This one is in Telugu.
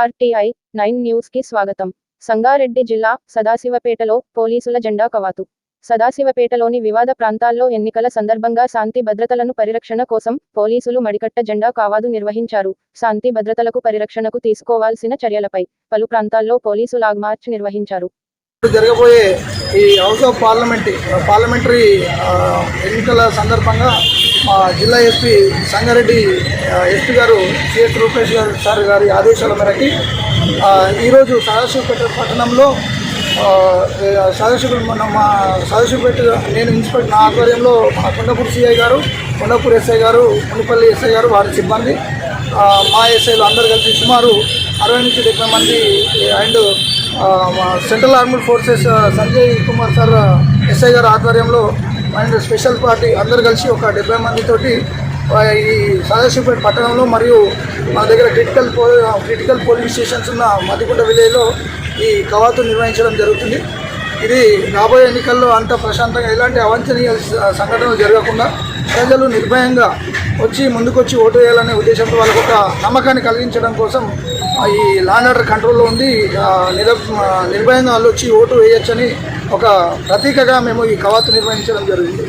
ఆర్టీఐ నైన్ న్యూస్కి స్వాగతం. సంగారెడ్డి జిల్లా సదాశివపేటలో పోలీసుల జెండా కవాతు. సదాశివపేటలోని వివాద ప్రాంతాల్లో ఎన్నికల సందర్భంగా శాంతి భద్రతలను పరిరక్షణ కోసం పోలీసులు మడికట్ట జెండా కావాదు నిర్వహించారు. శాంతి భద్రతలకు పరిరక్షణకు తీసుకోవాల్సిన చర్యలపై పలు ప్రాంతాల్లో పోలీసు లాగ్ మార్చ్ నిర్వహించారు. జరగబోయే ఈ హౌస్ ఆఫ్ పార్లమెంట్ పార్లమెంటరీ ఎన్నికల సందర్భంగా మా జిల్లా SP Sangareddy SP garu CS Rupesh garu sir గారి ఆదేశాల మేరకి ఈరోజు సదాశివపేట పట్టణంలో ఆ, సదాశివ మన మా సదాశివపేట నేను ఇన్స్పెక్టర్ నా ఆధ్వర్యంలో మా కొండపూర్ సిఐ గారు కొండపూర్ ఎస్ఐ గారు మునిపల్లి ఎస్ఐ గారు వారి సిబ్బంది మా ఎస్ఐలు అందరు కలిసి సుమారు అరవై నుంచి డెబ్బై మంది and central army forces Sanjay Kumar sir SI garu ఆధ్వర్యంలో అండ్ స్పెషల్ పార్టీ అందరు కలిసి ఒక డెబ్బై మందితోటి ఈ సదాశివపేట పట్టణంలో మరియు మా దగ్గర క్రిటికల్ క్రిటికల్ పోలింగ్ స్టేషన్స్ ఉన్న మధ్యకుంట విలేజ్లో ఈ కవాతు నిర్వహించడం జరుగుతుంది. ఇది రాబోయే ఎన్నికల్లో అంత ప్రశాంతంగా ఎలాంటి అవాంఛనీయ సంఘటనలు జరగకుండా ప్రజలు నిర్భయంగా వచ్చి ముందుకొచ్చి ఓటు వేయాలనే ఉద్దేశంతో వాళ్ళకు ఒక నమ్మకాన్ని కలిగించడం కోసం ఈ లాండ్ ఆర్డర్ కంట్రోల్లో ఉండి నిర నిర్భయంగా వాళ్ళు వచ్చి ఓటు వేయొచ్చని ఒక ప్రతీకగా మేము ఈ కవాతు నిర్వహించడం జరిగింది.